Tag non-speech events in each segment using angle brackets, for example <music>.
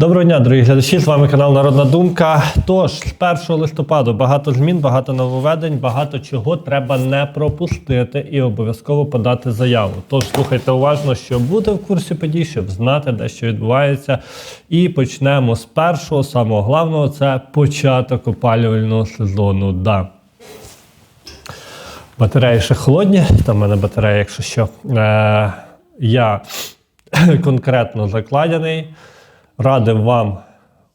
Доброго дня, дорогі глядачі. З вами канал Народна Думка. Тож, з 1 листопаду багато змін, багато нововведень, багато чого треба не пропустити і обов'язково подати заяву. Тож слухайте уважно, що буде в курсі подій, щоб знати, де що відбувається. І почнемо з першого, самого головного це початок опалювального сезону. Да. Батареї ще холодні. Там в мене батарея, якщо що. Е, я <coughs> конкретно закладений. Радив вам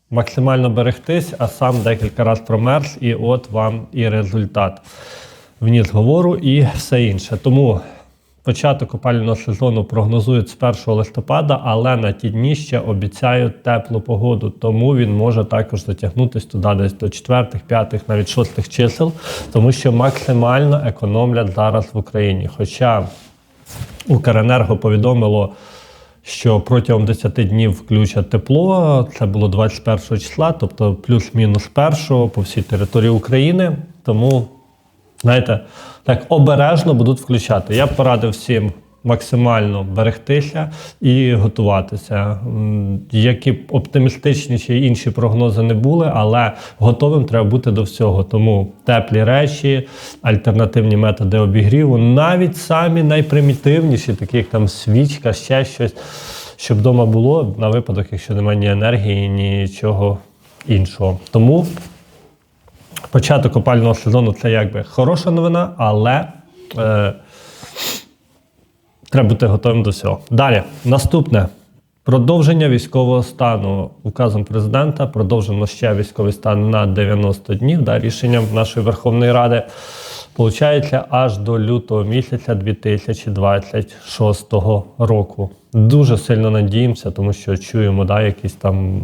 максимально берегтись, а сам декілька разів промерз, і от вам і результат. Вніс говору і все інше. Тому початок опалювального сезону прогнозують з 1 листопада, але на ті дні ще обіцяють теплу погоду. Тому він може також затягнутися туди десь до 4, 5, навіть 6 чисел, тому що максимально економлять зараз в Україні. Хоча Укренерго повідомило, що протягом 10 днів включать тепло. Це було 21 числа, тобто плюс-мінус першого по всій території України. Тому, знаєте, так обережно будуть включати. Я б порадив всім максимально берегтися і готуватися. Які б оптимістичні інші прогнози не були, але готовим треба бути до всього. Тому теплі речі, альтернативні методи обігріву, навіть самі найпримітивніші, такі як там свічка, ще щось, щоб вдома було на випадок, якщо немає ні енергії, нічого іншого. Тому початок опального сезону це якби хороша новина, але. Е, Треба бути готовим до всього. Далі, наступне. Продовження військового стану указом президента продовжено ще військовий стан на 90 днів. Да, рішенням нашої Верховної Ради получається аж до лютого місяця 2026 року. Дуже сильно надіємося, тому що чуємо да, якісь там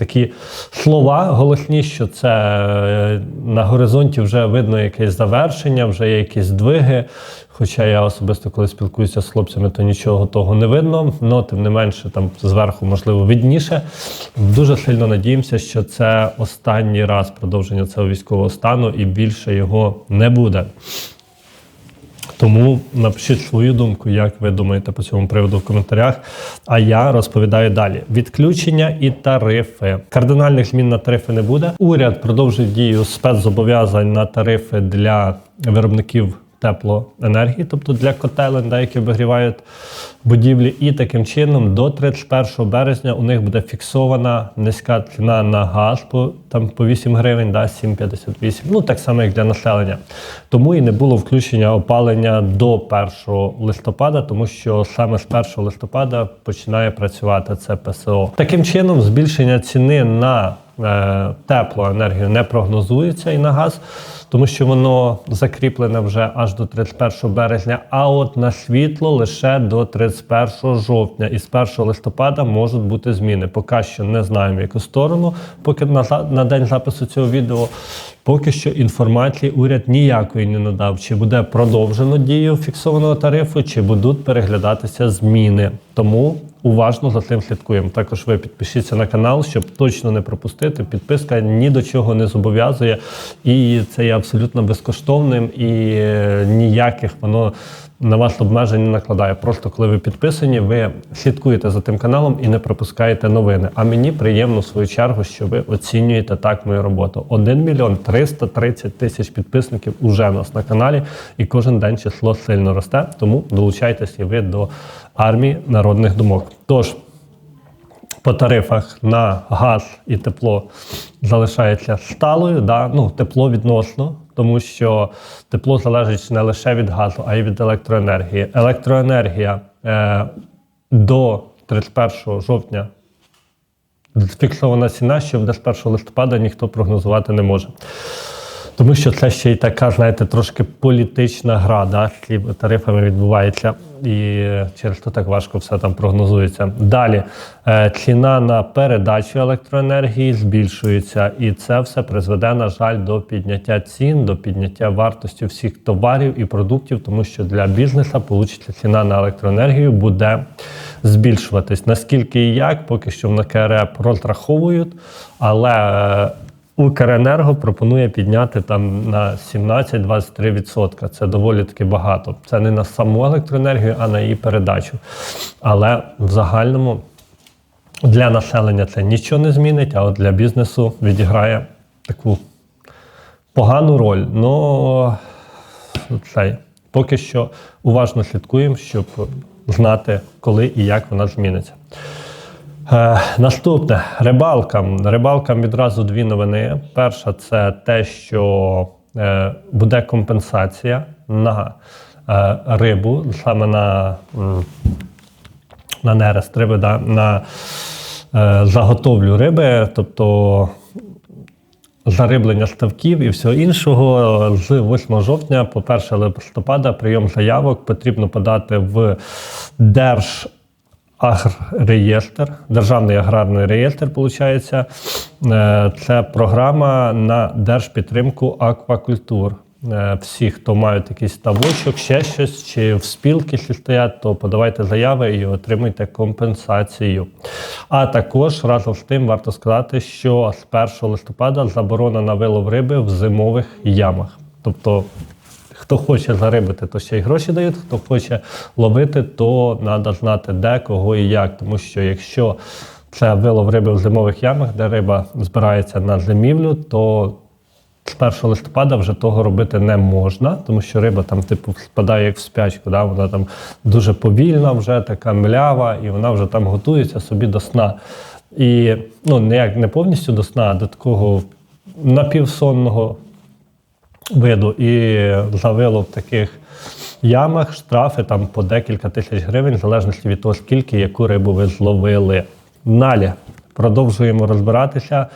такі слова голосні, що це е, на горизонті вже видно якесь завершення, вже є якісь здвиги. Хоча я особисто, коли спілкуюся з хлопцями, то нічого того не видно. але тим не менше, там зверху, можливо, видніше. Дуже сильно надіємося, що це останній раз продовження цього військового стану і більше його не буде. Тому напишіть свою думку, як ви думаєте по цьому приводу в коментарях. А я розповідаю далі: відключення і тарифи. Кардинальних змін на тарифи не буде. Уряд продовжить дію спецзобов'язань на тарифи для виробників теплоенергії, тобто для котелень, да, які обігрівають будівлі. І таким чином до 31 березня у них буде фіксована низька ціна на газ по там по 8 гривень, да, 7,58. Ну так само, як для населення. Тому і не було включення опалення до 1 листопада, тому що саме з 1 листопада починає працювати це ПСО. Таким чином, збільшення ціни на теплу енергію не прогнозується і на газ, тому що воно закріплене вже аж до 31 березня, а от на світло лише до 31 жовтня. І з 1 листопада можуть бути зміни. Поки що не знаємо, в яку сторону, поки на день запису цього відео. Поки що інформації уряд ніякої не надав, чи буде продовжено дію фіксованого тарифу, чи будуть переглядатися зміни. Тому уважно за цим слідкуємо. Також ви підпишіться на канал, щоб точно не пропустити. Підписка ні до чого не зобов'язує, і це є абсолютно безкоштовним і е, ніяких воно. На вас обмежень не накладає. Просто коли ви підписані, ви слідкуєте за тим каналом і не пропускаєте новини. А мені приємно в свою чергу, що ви оцінюєте так мою роботу. 1 мільйон 330 тисяч підписників уже в нас на каналі, і кожен день число сильно росте. Тому долучайтесь і ви до армії народних думок. Тож по тарифах на газ і тепло залишається сталою. Да? Ну, тепло відносно, тому що тепло залежить не лише від газу, а й від електроенергії. Електроенергія е, до 31 жовтня фіксована ціна, що в з 1 листопада ніхто прогнозувати не може. Тому що це ще й така, знаєте, трошки політична гра, да, з тарифами відбувається, і через то так важко все там прогнозується. Далі е, ціна на передачу електроенергії збільшується, і це все призведе, на жаль, до підняття цін, до підняття вартості всіх товарів і продуктів, тому що для бізнесу получиться ціна на електроенергію буде збільшуватись. Наскільки і як, поки що в НКРЕП розраховують, але е, Укренерго пропонує підняти там на 17-23%. Це доволі таки багато. Це не на саму електроенергію, а на її передачу. Але в загальному Для населення це нічого не змінить, а от для бізнесу відіграє таку погану роль. Ну цей поки що уважно слідкуємо, щоб знати, коли і як вона зміниться. Е, наступне рибалкам. Рибалкам відразу дві новини. Перша це те, що е, буде компенсація на е, рибу, саме на, на нерест риби, да, на заготовлю риби, тобто зариблення ставків і всього іншого з 8 жовтня по 1 листопада прийом заявок потрібно подати в Держагрреєстр, Державний аграрний реєстр, виходить. Це програма на держпідтримку аквакультур. Е, Всі, хто мають якийсь ставочок, ще щось, чи в спілки стоять, то подавайте заяви і отримуйте компенсацію. А також разом з тим варто сказати, що з 1 листопада заборона на вилов риби в зимових ямах. Тобто, хто хоче зарибити, то ще й гроші дають. Хто хоче ловити, то треба знати де, кого і як. Тому що якщо це вилов риби в зимових ямах, де риба збирається на зимівлю, то з 1 листопада вже того робити не можна, тому що риба там, типу, впадає як в спячку. Да? Вона там дуже повільна, вже така млява, і вона вже там готується собі до сна. І ну, не як не повністю до сна, а до такого напівсонного виду. І за вилов в таких ямах штрафи там по декілька тисяч гривень, в залежності від того, скільки яку рибу ви зловили. Далі продовжуємо розбиратися.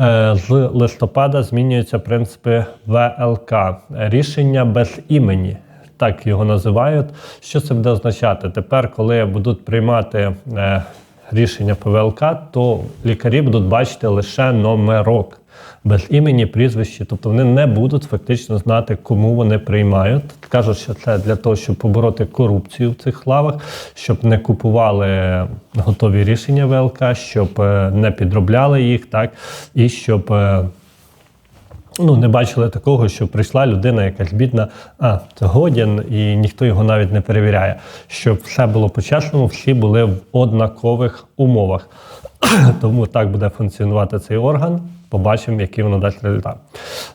Е, З листопада змінюються принципи ВЛК. Рішення без імені. Так його називають. Що це буде означати? Тепер, коли будуть приймати е, рішення по ВЛК, то лікарі будуть бачити лише номерок без імені, прізвища. Тобто вони не будуть фактично знати, кому вони приймають. Кажуть, що це для того, щоб побороти корупцію в цих лавах, щоб не купували готові рішення ВЛК, щоб е, не підробляли їх, так і щоб. е, Ну, не бачили такого, що прийшла людина, якась бідна, а це годен, і ніхто його навіть не перевіряє. Щоб все було по-чесному, всі були в однакових умовах. <clears throat> Тому так буде функціонувати цей орган. Побачимо, який воно дасть результат.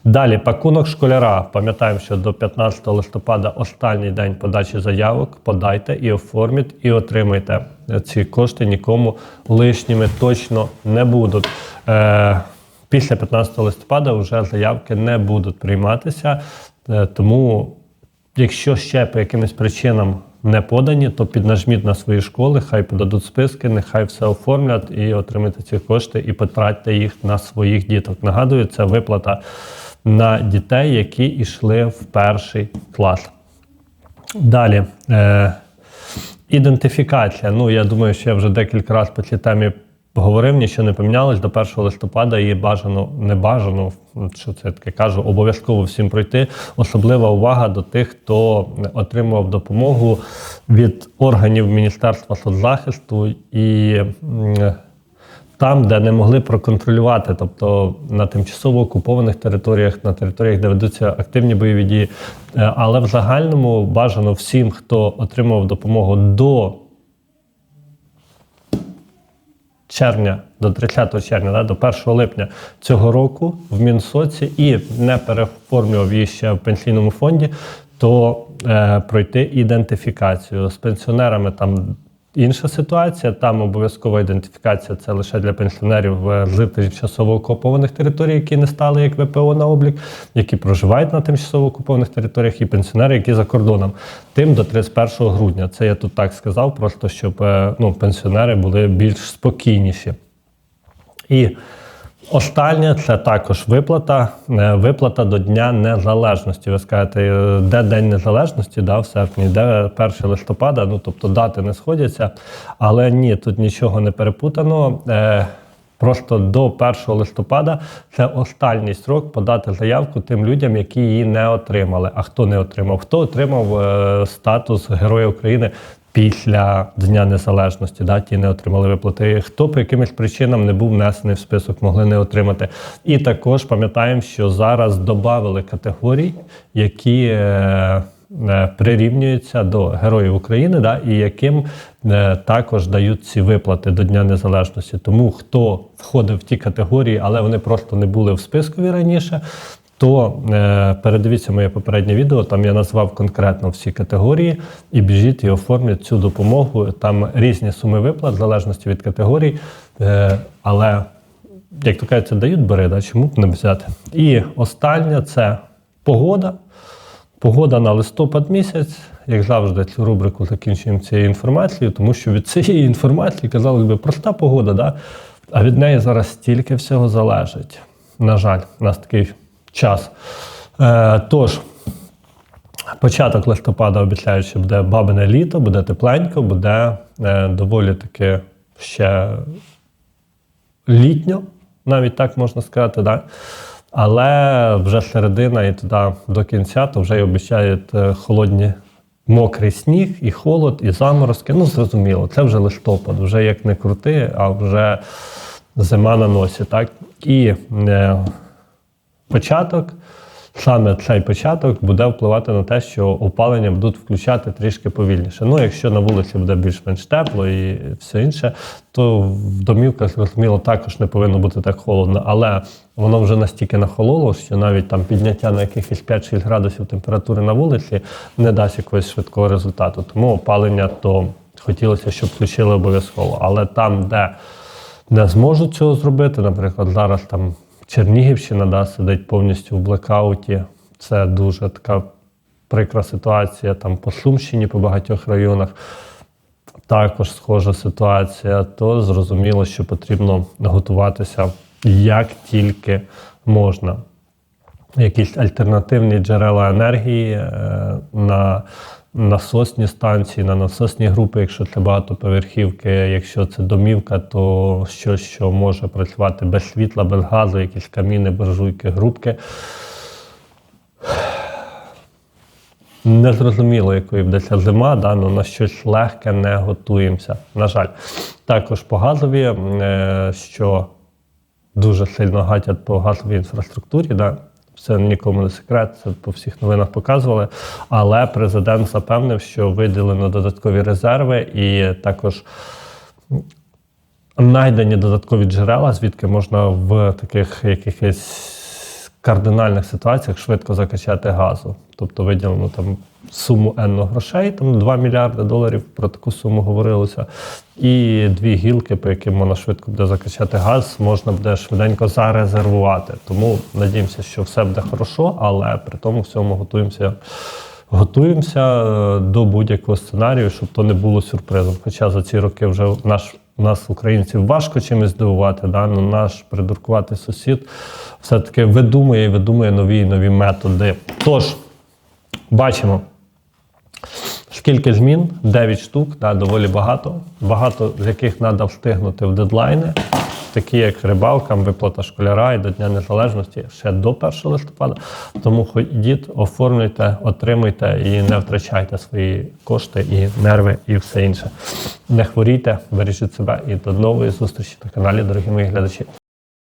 Далі, пакунок школяра. Пам'ятаємо, що до 15 листопада останній день подачі заявок. Подайте і оформіть, і отримайте. Ці кошти нікому лишніми точно не будуть. Е, Після 15 листопада вже заявки не будуть прийматися, Е, тому якщо ще по якимось причинам не подані, то піднажміть на свої школи, хай подадуть списки, нехай все оформлять і отримайте ці кошти і потратьте їх на своїх діток. Нагадую, це виплата на дітей, які йшли в перший клас. Далі. Е, ідентифікація. Ну, я думаю, що я вже декілька разів по цій темі говорив, нічого не помінялось. До 1 листопада її бажано, не бажано, що це таке кажу, обов'язково всім пройти. Особлива увага до тих, хто отримував допомогу від органів Міністерства соцзахисту і. там, де не могли проконтролювати, тобто на тимчасово окупованих територіях, на територіях, де ведуться активні бойові дії. Е, Але в загальному бажано всім, хто отримав допомогу до червня, до 30 червня, да, до 1 липня цього року в Мінсоці і не переформлював її ще в пенсійному фонді, то е, пройти ідентифікацію з пенсіонерами там. Інша ситуація, там обов'язкова ідентифікація це лише для пенсіонерів е, з тимчасово окупованих територій, які не стали як ВПО на облік, які проживають на тимчасово окупованих територіях, і пенсіонери, які за кордоном. Тим до 31 грудня. Це я тут так сказав, просто щоб е, ну, пенсіонери були більш спокійніші. І останнє це також виплата. е, Виплата до Дня Незалежності. Ви скажете, е, де День Незалежності, да, в серпні, де 1 листопада, ну тобто дати не сходяться. Але ні, тут нічого не перепутано. Е, Просто до 1 листопада це останній срок подати заявку тим людям, які її не отримали. А хто не отримав? Хто отримав статус Героя України після Дня Незалежності, да, ті не отримали виплати. Хто по якимось причинам не був внесений в список, могли не отримати. І також пам'ятаємо, що зараз додали категорій, які. Е, е, прирівнюються до Героїв України, да, і яким е, також дають ці виплати до Дня Незалежності. Тому хто входив в ті категорії, але вони просто не були в спискові раніше. То е, передивіться моє попереднє відео, там я назвав конкретно всі категорії, і біжіть і оформлять цю допомогу. Там різні суми виплат, в залежності від категорій. Е, але, як то кажуть, дають бери, да, чому б не взяти? І останнє це погода. Погода на листопад місяць, як завжди, цю рубрику закінчуємо цією інформацією, тому що від цієї інформації, казалось би, проста погода, да? а від неї зараз стільки всього залежить. На жаль, у нас такий час. Е, тож, початок листопада обіцяють, що буде бабине літо, буде тепленько, буде е, доволі таки ще літньо, навіть так можна сказати. Да? Але вже середина і туди до кінця, то вже й обіцяють е, холодні, мокрий сніг, і холод, і заморозки. Ну, зрозуміло, це вже листопад, вже як не крути, а вже зима на носі. Так? І е, початок, саме цей початок буде впливати на те, що опалення будуть включати трішки повільніше. Ну, якщо на вулиці буде більш-менш тепло і все інше, то в домівках, зрозуміло, також не повинно бути так холодно. Але воно вже настільки нахололо, що навіть там підняття на якихось 5-6 градусів температури на вулиці не дасть якогось швидкого результату. Тому опалення то хотілося, щоб включили обов'язково. Але там, де не зможуть цього зробити. Наприклад, зараз там Чернігівщина да, сидить повністю в блекауті. Це дуже така прикра ситуація. Там по Сумщині, по багатьох районах також схожа ситуація. То зрозуміло, що потрібно готуватися як тільки можна. Якісь альтернативні джерела енергії е, на насосні станції, на насосні групи, якщо це багатоповерхівки, якщо це домівка, то щось, що може працювати без світла, без газу, якісь каміни, буржуйки, грубки. Незрозуміло, якою ця зима, да, ну, на щось легке не готуємося. На жаль, також по газові, е, що дуже сильно гатять по газовій інфраструктурі. Да. Це нікому не секрет, це по всіх новинах показували. Але президент запевнив, що виділено додаткові резерви і також знайдені додаткові джерела, звідки можна в таких якихось кардинальних ситуаціях швидко закачати газу. Тобто виділено там суму енно грошей, там 2 мільярди доларів, про таку суму говорилося. І дві гілки, по яким можна швидко буде закачати газ, можна буде швиденько зарезервувати. Тому надіємося, що все буде хорошо, але при тому всьому готуємося. Готуємося е, до будь-якого сценарію, щоб то не було сюрпризом. Хоча за ці роки вже наш нас, українців, важко чимось здивувати. Да? Ну, наш придуркуватий сусід все-таки видумує і видумує нові і нові методи. Тож, бачимо, скільки змін, 9 штук, да, доволі багато. Багато з яких треба встигнути в дедлайни, такі як рибалка, виплата школяра і до Дня Незалежності ще до 1 листопада. Тому ходіть, оформлюйте, отримуйте і не втрачайте свої кошти і нерви, і все інше. Не хворійте, бережіть себе і до нової зустрічі на каналі, дорогі мої глядачі.